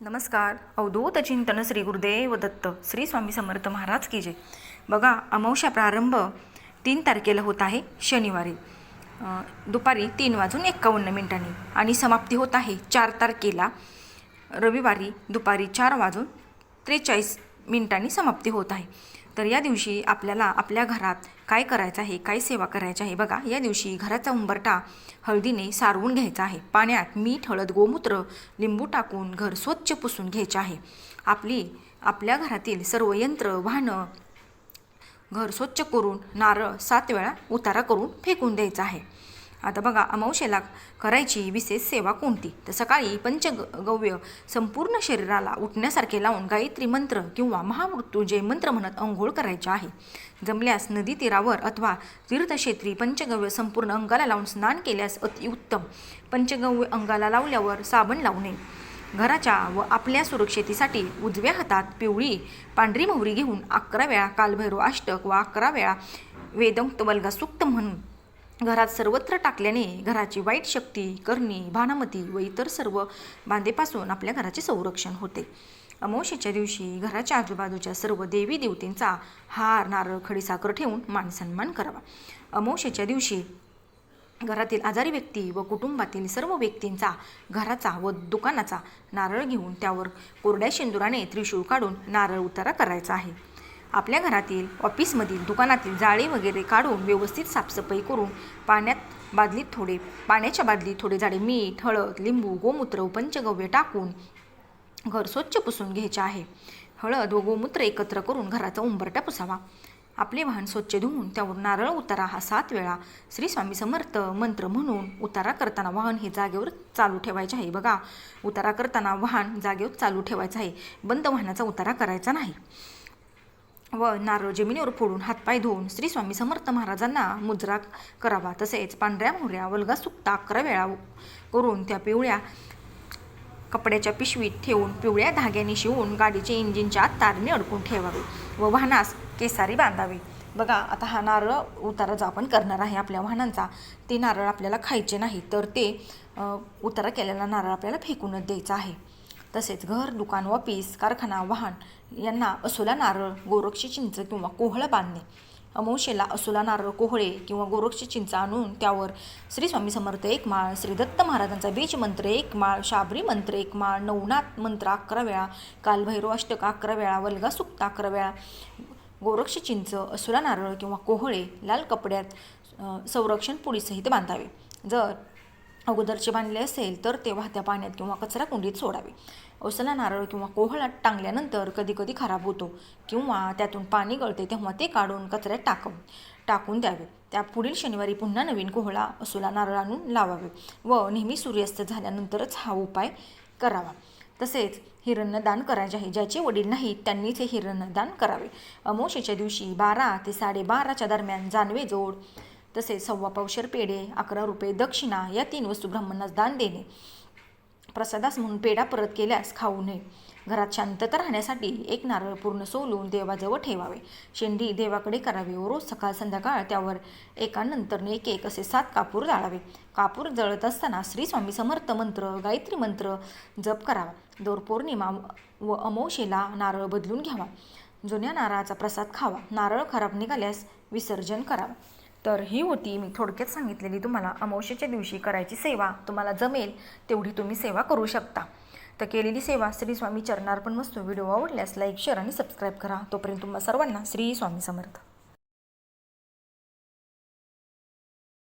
नमस्कार. अवधूत चिंतन श्री गुरुदेव दत्त श्री स्वामी समर्थ महाराज की जय. बघा अमावस्या प्रारंभ तीन तारखेला होत आहे शनिवारी. दुपारी तीन वाजून एक्कावन्न मिनिटांनी आणि समाप्ती होत आहे चार तारखेला. रविवारी दुपारी चार वाजून त्रेचाळीस मिनिटांनी समाप्ती होत आहे. तर या दिवशी आपल्याला आपल्या घरात काय करायचं आहे काय सेवा करायची आहे बघा या दिवशी घराचा उंबरटा हळदीने सारवून घ्यायचा आहे. पाण्यात मीठ हळद गोमूत्र लिंबू टाकून घर स्वच्छ पुसून घ्यायचे आहे. आपली आपल्या घरातील सर्व यंत्र वाहनं घर स्वच्छ करून नारळ सात वेळा उतारा करून फेकून द्यायचा आहे. आता बघा अमावशेला करायची विशेष सेवा कोणती? तर सकाळी पंचगव्य संपूर्ण शरीराला उठण्यासारखे लावून गायत्री मंत्र किंवा महामृत्यूजय मंत्र म्हणत अंघोळ करायचे आहे. जमल्यास नदी तीरावर अथवा तीर्थक्षेत्री पंचगव्य संपूर्ण अंगाला लावून स्नान केल्यास अतिउत्तम पंचगव्य अंगाला लावल्यावर साबण लावणे घराच्या व आपल्या सुरक्षितेसाठी उजव्या हातात पिवळी पांढरी मोहरी घेऊन अकरा वेळा कालभैरव अष्टक व अकरा वेळा वेदंत वल्गा सुक्त म्हणून घरात सर्वत्र टाकल्याने घराची वाईट शक्ती करणी भानामती व इतर सर्व बांधेपासून आपल्या घराचे संरक्षण होते. अमावशेच्या दिवशी घराच्या आजूबाजूच्या सर्व देवी देवतेंचा हार नारळ खडीसाखर ठेवून मानसन्मान करावा. अमावशेच्या दिवशी घरातील आजारी व्यक्ती व कुटुंबातील सर्व व्यक्तींचा घराचा व दुकानाचा नारळ घेऊन त्यावर कोरड्या शेंदुराने त्रिशूळ काढून नारळ उतारा करायचा आहे. आपल्या घरातील ऑफिसमधील दुकानातील जाळे वगैरे काढून व्यवस्थित साफसफाई करून पाण्यात बादलीत थोडे पाण्याच्या बादलीत थोडे जाडे मीठ हळद लिंबू गोमूत्र व पंचगव्य टाकून घर स्वच्छ पुसून घ्यायचे आहे. हळद व गोमूत्र एकत्र करून घराचा उंबरटा पुसावा. आपले वाहन स्वच्छ धुवून त्यावर नारळ उतारा हा सात वेळा. श्री स्वामी समर्थ मंत्र म्हणून उतारा करताना वाहन हे जागेवर चालू ठेवायचे आहे. बघा उतारा करताना वाहन जागेवर चालू ठेवायचं आहे. बंद वाहनाचा उतारा करायचा नाही. व नारळ जमिनीवर फोडून हातपाय धुवून श्री स्वामी समर्थ महाराजांना मुजरा करावा. तसेच पांढऱ्या मोहऱ्या वल्गा सुकता अकरा वेळा करून त्या पिवळ्या कपड्याच्या पिशवीत ठेवून पिवळ्या धाग्याने शिवून गाडीचे इंजिनच्या आत तारने अडकून ठेवावे व वाहनास केसारी बांधावे. बघा आता हा नारळ उतारा जो आपण करणार आहे आपल्या वाहनांचा. ते नारळ आपल्याला खायचे नाही तर ते उतारा केलेला नारळ आपल्याला फेकूनच द्यायचा आहे. तसेच घर दुकान ऑफिस कारखाना वाहन यांना असोला नारळ गोरक्षी चिंच किंवा कोहळं बांधणे. अमावशेला असोला नारळ कोहळे किंवा गोरक्षी चिंच आणून त्यावर श्री स्वामी समर्थ एक माळ श्री दत्त महाराजांचा बीज मंत्र एक माळ शाबरी मंत्र एक माळ नवनाथ मंत्र अकरा वेळा कालभैरव अष्टक अकरा वेळा वल्गा सुक्ता अकरा वेळा गोरक्ष चिंच असुरा नारळ किंवा कोहळे लाल कपड्यात संरक्षण पुडीसहित बांधावे. जर अगोदरचे बांधले असेल तर ते वाहत्या पाण्यात किंवा कचरा कुंडीत सोडावे. औसला नारळ किंवा कोहळा टांगल्यानंतर कधी कधी खराब होतो किंवा त्यातून पाणी गळते तेव्हा ते काढून कचऱ्यात टाकव. टाकून द्यावे. त्या पुढील शनिवारी पुन्हा नवीन कोहळा असुला नारळ आणून लावावे व नेहमी सूर्यास्त झाल्यानंतरच हा उपाय करावा. तसेच हिरण्यदान करायचे आहे. ज्याचे वडील नाहीत त्यांनीच हे हिरण्यदान करावे. अमोशेच्या दिवशी बारा ते साडेबाराच्या दरम्यान जानवे जोड तसेच सव्वा पावशर पेढे अकरा रुपये दक्षिणा या तीन वस्तू ब्राह्मणास दान देणे. प्रसादास म्हणून पेढा परत केल्यास खाऊ नये. घरात शांतता राहण्यासाठी एक नारळ पूर्ण सोलून देवाजवळ ठेवावे. शेंडी देवाकडे करावी व रोज सकाळ संध्याकाळ त्यावर एकानंतर एक एक असे सात कापूर जाळावे. कापूर जळत असताना श्री स्वामी समर्थ मंत्र गायत्री मंत्र जप करावा. दोर पौर्णिमा व अमोशेला नारळ बदलून घ्यावा. जुन्या नारळाचा प्रसाद खावा. नारळ खराब निघाल्यास विसर्जन करावं. तर ही होती. मी थोडक्यात सांगितलेली तुम्हाला अमावश्याच्या दिवशी करायची सेवा तुम्हाला जमेल तेवढी तुम्ही सेवा करू शकता. तर केलेली सेवा श्री स्वामी चरणार्पण वस्तू. व्हिडिओ आवडल्यास लाईक शेअर आणि सबस्क्राईब करा. तोपर्यंत तुम्हाला सर्वांना श्री स्वामी समर्थ.